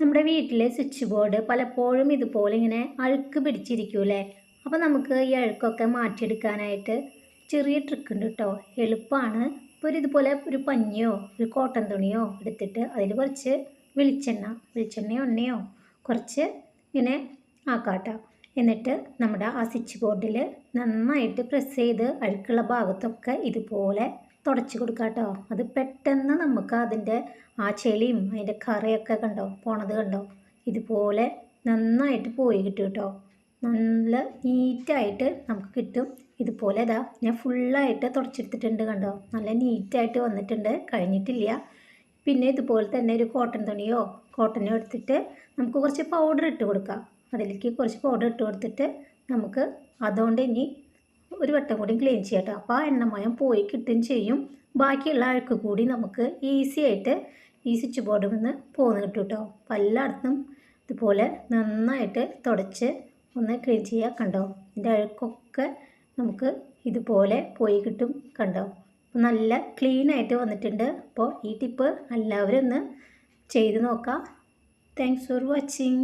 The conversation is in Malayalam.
നമ്മുടെ വീട്ടിലെ സ്വിച്ച് ബോർഡ് പലപ്പോഴും ഇതുപോലെ ഇങ്ങനെ അഴുക്ക് പിടിച്ചിരിക്കൂലേ അപ്പോൾ നമുക്ക് ഈ അഴുക്കൊക്കെ മാറ്റിയെടുക്കാനായിട്ട് ചെറിയ ട്രിക്ക് ഉണ്ട് കേട്ടോ എളുപ്പമാണ് ഇപ്പോൾ ഇതുപോലെ ഒരു പഞ്ഞിയോ ഒരു കോട്ടൺ തുണിയോ എടുത്തിട്ട് അതിൽ കുറച്ച് വെളിച്ചെണ്ണ വെളിച്ചെണ്ണയോ എണ്ണയോ കുറച്ച് ഇങ്ങനെ ആക്കാട്ടോ. എന്നിട്ട് നമ്മുടെ ആ സ്വിച്ച് ബോർഡിൽ നന്നായിട്ട് പ്രസ് ചെയ്ത് അഴുക്കുള്ള ഭാഗത്തൊക്കെ ഇതുപോലെ തുടച്ച് കൊടുക്കുക കേട്ടോ അത് പെട്ടെന്ന് നമുക്ക് അതിന്റെ ആ ചെളിയും അതിന്റെ കറയൊക്കെ കണ്ടോ? പോണത് കണ്ടോ? ഇതുപോലെ നന്നായിട്ട് പോയി കിട്ടും കേട്ടോ നല്ല നീറ്റായിട്ട് നമുക്ക് കിട്ടും. ഇതുപോലെ ഇതാ ഞാൻ ഫുള്ളായിട്ട് തുടച്ചെടുത്തിട്ടുണ്ട് കണ്ടോ? നല്ല നീറ്റായിട്ട് വന്നിട്ടുണ്ട്. കഴിഞ്ഞിട്ടില്ല. പിന്നെ ഇതുപോലെ തന്നെ ഒരു കോട്ടൺ തുണിയോ കോട്ടനോ എടുത്തിട്ട് നമുക്ക് കുറച്ച് പൗഡർ ഇട്ട് കൊടുക്കാം. അതിലേക്ക് കുറച്ച് പൗഡർ ഇട്ട് കൊടുത്തിട്ട് നമുക്ക് അതുകൊണ്ട് ഇനി ഒരു വട്ടം കൂടി ക്ലീൻ ചെയ്യാം കേട്ടോ അപ്പോൾ ആ എണ്ണമയം പോയി കിട്ടുകയും ചെയ്യും. ബാക്കിയുള്ള അഴുക്ക് കൂടി നമുക്ക് ഈസി ആയിട്ട് ഈ സ്വിച്ച് ബോർഡിൽ നിന്ന് പോന്ന് കിട്ടും കേട്ടോ അപ്പോൾ എല്ലായിടത്തും ഇതുപോലെ നന്നായിട്ട് തുടച്ച് ഒന്ന് ക്ലീൻ ചെയ്യുക കണ്ടോ. ഇതിന്റെ അഴുക്കൊക്കെ നമുക്ക് ഇതുപോലെ പോയി കിട്ടും കണ്ടോ. അപ്പോൾ നല്ല ക്ലീനായിട്ട് വന്നിട്ടുണ്ട്. അപ്പോൾ ഈ ടിപ്പ് എല്ലാവരും ഒന്ന് ചെയ്ത് നോക്കാം. Thanks for watching